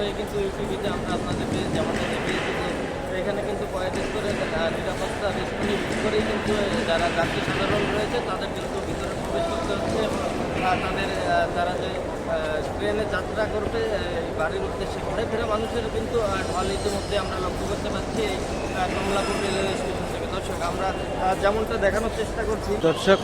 Railway কিন্তু ইউটিভিতে আমরা আপনাদেরকে যেমনটা দেখিয়েছি যে এখানে কিন্তু কয়েক করে নিরাপত্তা বেষ্টনী করেই কিন্তু যারা যাত্রী সাধারণ রয়েছে তাদের কিন্তু ভিতরে প্রবেশ করতে হচ্ছে এবং তাদের তারা যে ট্রেনে যাত্রা করবে বাড়ির উদ্দেশ্যে ঘুরে ফেরা মানুষের কিন্তু ঢল ইতিমধ্যে আমরা লক্ষ্য করতে পারছি এই কমলাপুর রেলওয়ে স্টেশন থেকে। দর্শক, আমরা যেমনটা দেখানোর চেষ্টা করছি। দর্শক,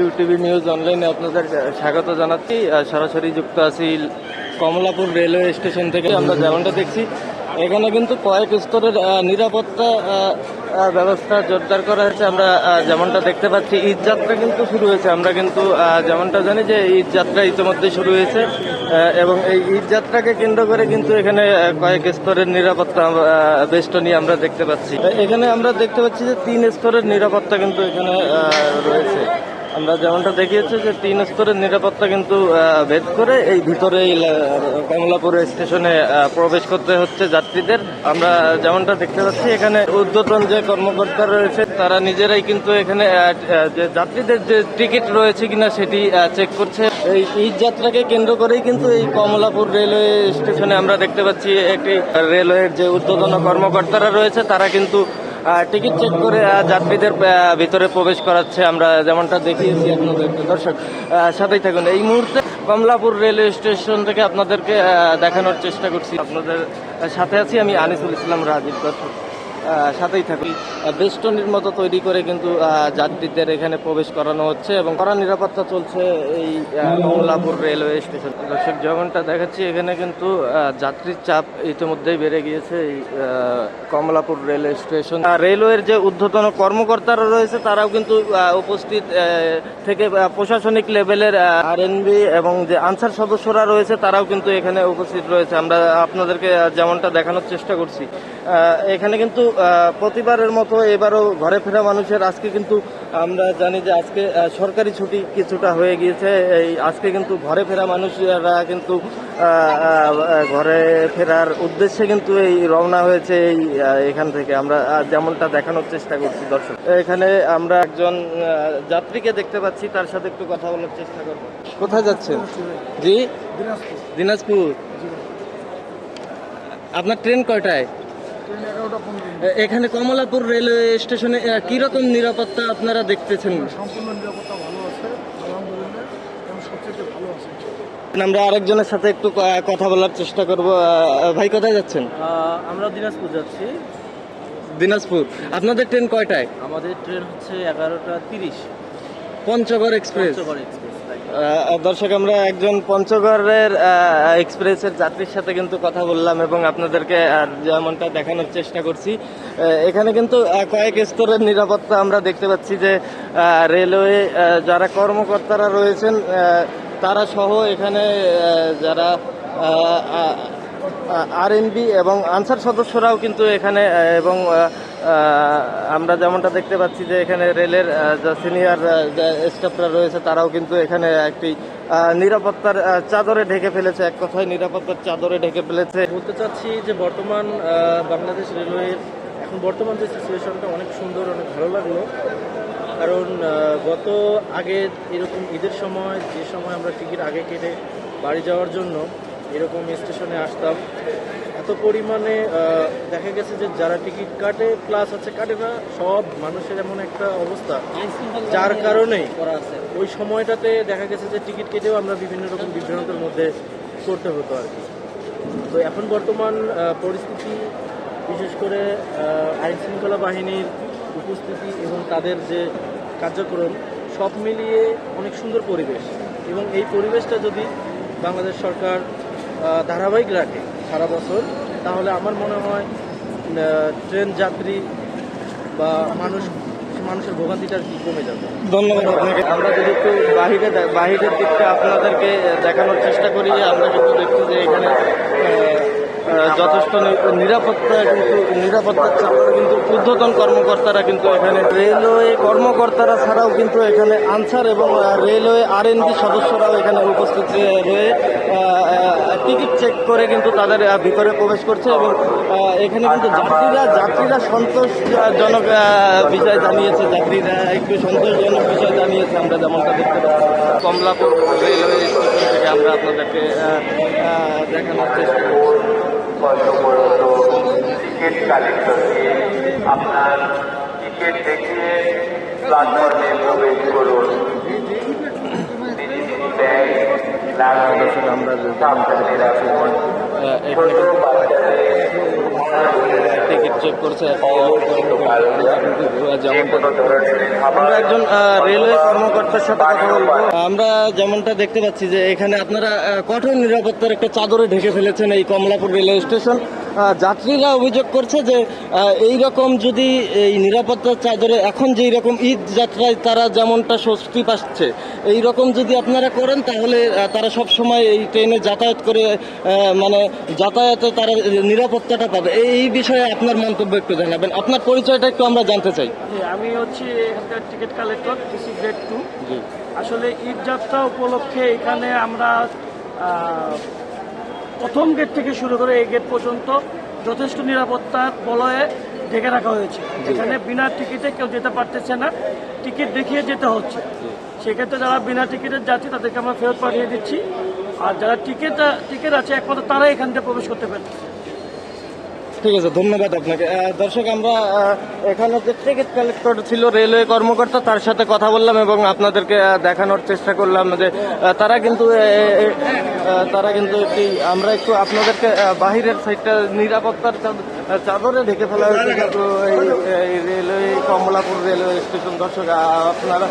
ইউটিভি নিউজ অনলাইনে আপনাদের স্বাগত জানাচ্ছি। সরাসরি যুক্ত আছি কমলাপুর রেলওয়ে স্টেশন থেকে আমরা যেমনটা দেখছি, এখানে কিন্তু কয়েক স্তরের নিরাপত্তা ব্যবস্থা জোরদার করা হয়েছে। আমরা যেমনটা দেখতে পাচ্ছি, ঈদ যাত্রা কিন্তু শুরু হয়েছে। আমরা কিন্তু যেমনটা জানি যে ঈদ যাত্রা ইতিমধ্যে শুরু হয়েছে এবং এই ঈদ যাত্রাকে কেন্দ্র করে কিন্তু এখানে কয়েক স্তরের নিরাপত্তা বেষ্টনী আমরা দেখতে পাচ্ছি। এখানে আমরা দেখতে পাচ্ছি যে তিন স্তরের নিরাপত্তা কিন্তু এখানে রয়েছে। আমরা যেমনটা দেখিয়েছি যে তিন স্তরের নিরাপত্তা কিন্তু ভেদ করে এই ভিতরে কমলাপুর স্টেশনে প্রবেশ করতে হচ্ছে যাত্রীদের। আমরা যেমনটা দেখতে পাচ্ছি, এখানে উদ্যতন যে কর্মকর্তা রয়েছে, তারা নিজেরাই কিন্তু এখানে যে যাত্রীদের যে টিকিট রয়েছে কিনা সেটি চেক করছে। এই ঈদ যাত্রাকে কেন্দ্র করেই কিন্তু এই কমলাপুর রেলওয়ে স্টেশনে আমরা দেখতে পাচ্ছি একটি রেলওয়ের যে উদ্যতন কর্মকর্তারা রয়েছে, তারা কিন্তু টিকিট চেক করে যাত্রীদের ভিতরে প্রবেশ করাচ্ছে। আমরা যেমনটা দেখিয়েছি আপনাদের দর্শক সাথেই থাকুন। এই মুহূর্তে কমলাপুর রেলওয়ে স্টেশন থেকে আপনাদেরকে দেখানোর চেষ্টা করছি। আপনাদের সাথে আছি আমি আনিসুল ইসলাম রাজীব, দর্শক। সাথেই থাকুন। আহ, বেষ্টনীর মতো তৈরি করে কিন্তু যাত্রীদের এখানে প্রবেশ করানো হচ্ছে এবং কড়া নিরাপত্তা চলছে এই কমলাপুর রেলওয়ে স্টেশন। দর্শক যেমনটা দেখাচ্ছি এখানে কিন্তু যাত্রীর চাপ ইতিমধ্যেই বেড়ে গিয়েছে এই কমলাপুর রেলওয়ে স্টেশন। আর রেলওয়ের যে ঊর্ধ্বতন কর্মকর্তারা রয়েছে তারাও কিন্তু উপস্থিত থেকে প্রশাসনিক লেভেলের আরএনবি এবং যে আনসার সদস্যরা রয়েছে তারাও কিন্তু এখানে উপস্থিত রয়েছে। আমরা আপনাদেরকে যেমনটা দেখানোর চেষ্টা করছি। এখানে কিন্তু প্রতিবারের মতো এবারও ঘরে ফেরা মানুষের আজকে কিন্তু আমরা জানি যে আজকে সরকারি ছুটি কিছুটা হয়ে গিয়েছে। এই আজকে কিন্তু ঘরে ফেরা মানুষরা কিন্তু ঘরে ফেরার উদ্দেশ্যে কিন্তু এই রওনা হয়েছে এই এখান থেকে। আমরা যেমনটা দেখানোর চেষ্টা করছি দর্শক। এখানে আমরা একজন যাত্রীকে দেখতে পাচ্ছি তার সাথে একটু কথা বলার চেষ্টা করব। কোথায় যাচ্ছেন? জি? দিনাজপুর। আপনার ট্রেন কয়টায়? এখানে কমলাপুর রেলওয়ে স্টেশনে কীরকম নিরাপত্তা আপনারা দেখতেছেন? সম্পূর্ণ নিরাপত্তা ভালো আছে আলহামদুলিল্লাহ ভালো আছে। আমরা আরেকজনের সাথে একটু কথা বলার চেষ্টা করব। ভাই কোথায় যাচ্ছেন? আমরা দিনাজপুর যাচ্ছি। দিনাজপুর। আপনাদের ট্রেন কয়টায়? আমাদের ট্রেন হচ্ছে এগারোটা তিরিশ। পঞ্চগড় এক্সপ্রেস। পঞ্চগড় এক্সপ্রেস। দর্শক, আমরা একজন পঞ্চগড়ের এক্সপ্রেসের যাত্রীর সাথে কিন্তু কথা বললাম এবং আপনাদেরকে যেমনটা দেখানোর চেষ্টা করছি। এখানে কিন্তু কয়েক স্তরের নিরাপত্তা আমরা দেখতে পাচ্ছি যে রেলওয়ে যারা কর্মকর্তারা রয়েছেন তারা সহ এখানে যারা আরএনবি এবং আনসার সদস্যরাও কিন্তু এখানে এবং আমরা যেমনটা দেখতে পাচ্ছি যে এখানে রেলের যা সিনিয়র স্টাফরা রয়েছে তারাও কিন্তু এখানে একটি নিরাপত্তার চাদরে ঢেকে ফেলেছে। এক কথায় নিরাপত্তার চাদরে ঢেকে ফেলেছে। বলতে চাচ্ছি যে বর্তমান বাংলাদেশ রেলওয়ের এখন বর্তমান যে সিচুয়েশনটা অনেক সুন্দর, অনেক ভালো লাগল। কারণ গত আগে এরকম ঈদের সময়, যে সময় আমরা টিকিট আগে কেটে বাড়ি যাওয়ার জন্য এরকম স্টেশনে আসতাম এত পরিমাণে দেখা গেছে যে যারা টিকিট কাটে প্লাস আছে কাটে না, সব মানুষের এমন একটা অবস্থা, যার কারণে ওই সময়টাতে দেখা গেছে যে টিকিট কেটেও আমরা বিভিন্ন রকম বিভ্রান্তের মধ্যে করতে হতো আর কি। তো এখন বর্তমান পরিস্থিতি, বিশেষ করে আইন শৃঙ্খলা বাহিনীর উপস্থিতি এবং তাদের যে কার্যক্রম, সব মিলিয়ে অনেক সুন্দর পরিবেশ। এবং এই পরিবেশটা যদি বাংলাদেশ সরকার ধারাবাহিক রাখে সারা বছর তাহলে আমার মনে হয় ট্রেন যাত্রী বা মানুষ মানুষের ভোগান্তিটা আর কি কমে যাবে। ধন্যবাদ আপনাকে। আমরা যদি একটু বাহিরে বাহিরের দিকটা আপনাদেরকে দেখানোর চেষ্টা করি যে আমরা কিন্তু দেখছি যে এখানে যথেষ্ট নিরাপত্তা কিন্তু নিরাপত্তার চাপে কিন্তু ঊর্ধ্বতন কর্মকর্তারা কিন্তু এখানে রেলওয়ে কর্মকর্তারা ছাড়াও কিন্তু এখানে আনসার এবং রেলওয়ে আর সদস্যরাও এখানে উপস্থিত রয়ে টিকিট চেক করে কিন্তু তাদের ভিতরে প্রবেশ করছে এবং এখানে কিন্তু যাত্রীরা যাত্রীরা সন্তোষজনক বিষয় জানিয়েছে। যাত্রীরা একটু সন্তোষজনক বিষয় জানিয়েছে, আমরা যেমনটা দেখতে পাচ্ছি। কমলাপুর রেলওয়ে স্টেশন থেকে আমরা আপনাদেরকে দেখানোর চেষ্টা করছি। আপনার টিকিট দেখিয়ে প্ল্যাটফর্মে প্রবেশ করুন। ব্যাগ আমরা যে টিকিট চেক করছে আমরা একজন রেলওয়ে কর্মকর্তার সাথে কথা বলব। আমরা যেমনটা দেখতে পাচ্ছি যে এখানে আপনারা কঠোর নিরাপত্তার একটা চাদরে ঢেকে ফেলেছেন এই কমলাপুর রেলওয়ে স্টেশন যাত্রীরা অভিযোগ করছে যে এই রকম যদি এই নিরাপত্তার চাদরে এখন যেই রকম ঈদ যাত্রায় তারা যেমনটা স্বস্তি পাচ্ছে এই রকম যদি আপনারা করেন তাহলে তারা সব সময় এই ট্রেনে যাতায়াত করে মানে যাতায়াতে তারা নিরাপত্তাটা পাবে। এই বিষয়ে আপনার মন্তব্য একটু জানাবেন। আপনার পরিচয়টা একটু আমরা জানতে চাই। আমি হচ্ছি এখানকার ticket collector TC grade two. আসলে ঈদ যাত্রা উপলক্ষে এখানে আমরা প্রথম গেট থেকে শুরু করে এই গেট পর্যন্ত যথেষ্ট নিরাপত্তার বলয়ে ঢেকে রাখা হয়েছে। এখানে বিনা টিকিটে কেউ যেতে পারতেছে না। টিকিট দেখিয়ে যেতে হচ্ছে। সেক্ষেত্রে যারা বিনা টিকিটের যাচ্ছে তাদেরকে আমরা ফেরত পাঠিয়ে দিচ্ছি। আর যারা টিকিট টিকিট আছে একমাত্র তারাই এখান থেকে প্রবেশ করতে পারে ঠিক আছে, ধন্যবাদ আপনাকে। দর্শক, আমরা এখানে যে টিকিট কালেক্টর ছিল রেলওয়ে কর্মকর্তা, তার সাথে কথা বললাম এবং আপনাদেরকে দেখানোর চেষ্টা করলাম যে তারা কিন্তু তারা কিন্তু আমরা একটু আপনাদেরকে বাহিরের সাইডটা নিরাপত্তার চাদরে ঢেকে ফেলা হয়েছে কিন্তু এই রেলওয়ে কমলাপুর রেলওয়ে স্টেশন দর্শক আপনারা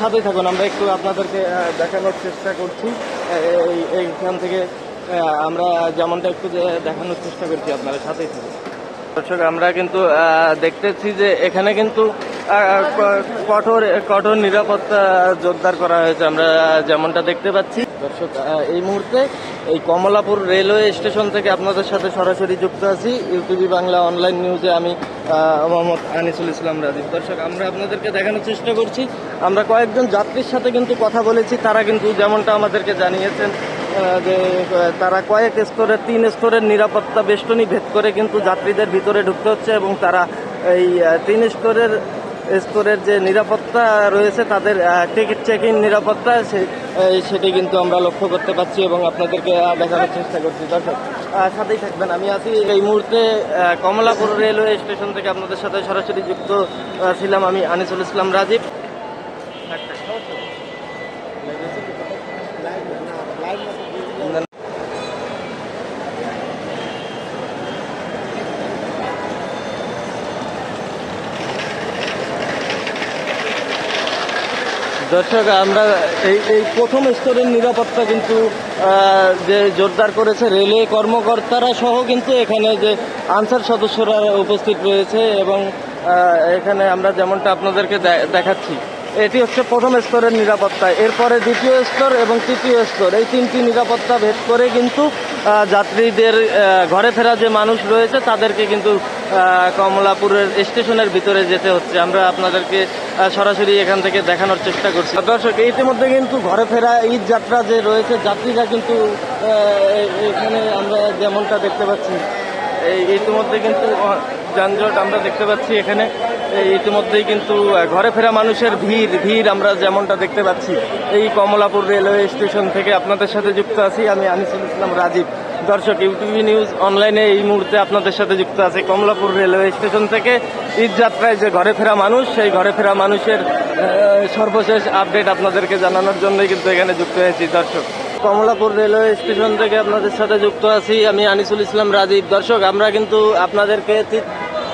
সাথেই থাকুন। আমরা একটু আপনাদেরকে দেখানোর চেষ্টা করছি। এই, এইখান থেকে আমরা যেমনটা একটু দেখানোর চেষ্টা করছি, আপনারা সাথেই থাকুন। দর্শক, আমরা কিন্তু দেখতেছি যে এখানে কিন্তু কঠোর কঠোর নিরাপত্তা জোরদার করা হয়েছে। আমরা যেমনটা দেখতে পাচ্ছি, দর্শক এই মুহূর্তে এই কমলাপুর রেলওয়ে স্টেশন থেকে আপনাদের সাথে সরাসরি যুক্ত আছি। ইউটিভি বাংলা অনলাইন নিউজে আমি মোহাম্মদ আনিসুল ইসলাম রাজীব। দর্শক, আমরা আপনাদেরকে দেখানোর চেষ্টা করছি। আমরা কয়েকজন যাত্রীর সাথে কিন্তু কথা বলেছি, তারা কিন্তু যেমনটা আমাদেরকে জানিয়েছেন যে তারা কয়েক স্তরের তিন স্তরের নিরাপত্তা বেষ্টনী ভেদ করে কিন্তু যাত্রীদের ভিতরে ঢুকতে হচ্ছে এবং তারা এই তিন স্তরের স্তরের যে নিরাপত্তা রয়েছে, তাদের টিকিট চেকিং নিরাপত্তা সেটি কিন্তু আমরা লক্ষ্য করতে পারছি এবং আপনাদেরকে দেখানোর চেষ্টা করছি। দর্শক সাথেই থাকবেন। আমি আছি এই মুহূর্তে কমলাপুর রেলওয়ে স্টেশন থেকে আপনাদের সাথে সরাসরি যুক্ত ছিলাম আমি আনিসুল ইসলাম রাজীব। দর্শক, আমরা এই এই প্রথম স্তরের নিরাপত্তা কিন্তু যে জোরদার করেছে রেলওয়ে কর্মকর্তারা সহ কিন্তু এখানে যে আনসার সদস্যরা উপস্থিত রয়েছে এবং এখানে আমরা যেমনটা আপনাদেরকে দেখাচ্ছি, এটি হচ্ছে প্রথম স্তরের নিরাপত্তা। এরপরে দ্বিতীয় স্তর এবং তৃতীয় স্তর, এই তিনটি নিরাপত্তা ভেদ করে কিন্তু যাত্রীদের ঘরে ফেরা যে মানুষ রয়েছে তাদেরকে কিন্তু কমলাপুরের স্টেশনের ভিতরে যেতে হচ্ছে। আমরা আপনাদেরকে সরাসরি এখান থেকে দেখানোর চেষ্টা করছি। দর্শক ইতিমধ্যে কিন্তু ঘরে ফেরা ঈদ যাত্রা যে রয়েছে যাত্রীরা কিন্তু এখানে আমরা যেমনটা দেখতে পাচ্ছি। এই ইতিমধ্যে কিন্তু যানজট আমরা দেখতে পাচ্ছি এখানে। ইতিমধ্যেই কিন্তু ঘরে ফেরা মানুষের ভিড় ভিড় আমরা যেমনটা দেখতে পাচ্ছি। এই কমলাপুর রেলওয়ে স্টেশন থেকে আপনাদের সাথে যুক্ত আছি আমি আনিসুল ইসলাম রাজীব। দর্শক, ইউটিভি নিউজ অনলাইনে এই মুহূর্তে আপনাদের সাথে যুক্ত আছে কমলাপুর রেলওয়ে স্টেশন থেকে। ঈদ যাত্রায় যে ঘরে ফেরা মানুষ, সেই ঘরে ফেরা মানুষের সর্বশেষ আপডেট আপনাদেরকে জানানোর জন্যই কিন্তু এখানে যুক্ত হয়েছি। দর্শক, কমলাপুর রেলওয়ে স্টেশন থেকে আপনাদের সাথে যুক্ত আছি আমি আনিসুল ইসলাম রাজীব। দর্শক, আমরা কিন্তু আপনাদেরকে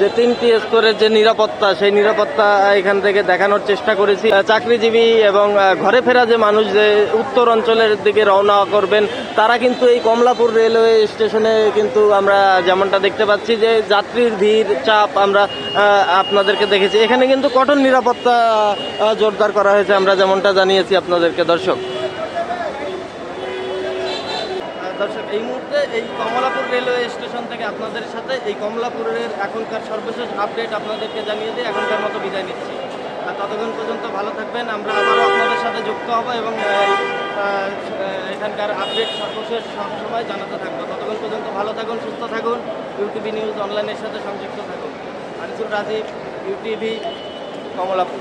যে তিনটি স্তরের যে নিরাপত্তা, সেই নিরাপত্তা এখান থেকে দেখানোর চেষ্টা করেছি। চাকরিজীবী এবং ঘরে ফেরা যে মানুষ যে উত্তর অঞ্চলের দিকে রওনা করবেন, তারা কিন্তু এই কমলাপুর রেলওয়ে স্টেশনে কিন্তু আমরা যেমনটা দেখতে পাচ্ছি যে যাত্রীর ভিড়, চাপ আমরা আপনাদেরকে দেখেছি। এখানে কিন্তু কঠোর নিরাপত্তা জোরদার করা হয়েছে, আমরা যেমনটা জানিয়েছি আপনাদেরকে, দর্শক। দর্শক, এই মুহূর্তে এই কমলাপুর রেলওয়ে স্টেশন থেকে আপনাদের সাথে এই কমলাপুরের এখনকার সর্বশেষ আপডেট আপনাদেরকে জানিয়ে দিয়ে এখনকার মতো বিদায় নিচ্ছি। আর ততক্ষণ পর্যন্ত ভালো থাকবেন, আমরা আবারও আপনাদের সাথে যুক্ত হব এবং এখানকার আপডেট সর্বশেষ সবসময় জানাতে থাকব। ততক্ষণ পর্যন্ত ভালো থাকুন, সুস্থ থাকুন, ইউটিভি নিউজ অনলাইনের সাথে সংযুক্ত থাকুন। আনিসুর রাজীব, ইউটিভি কমলাপুর।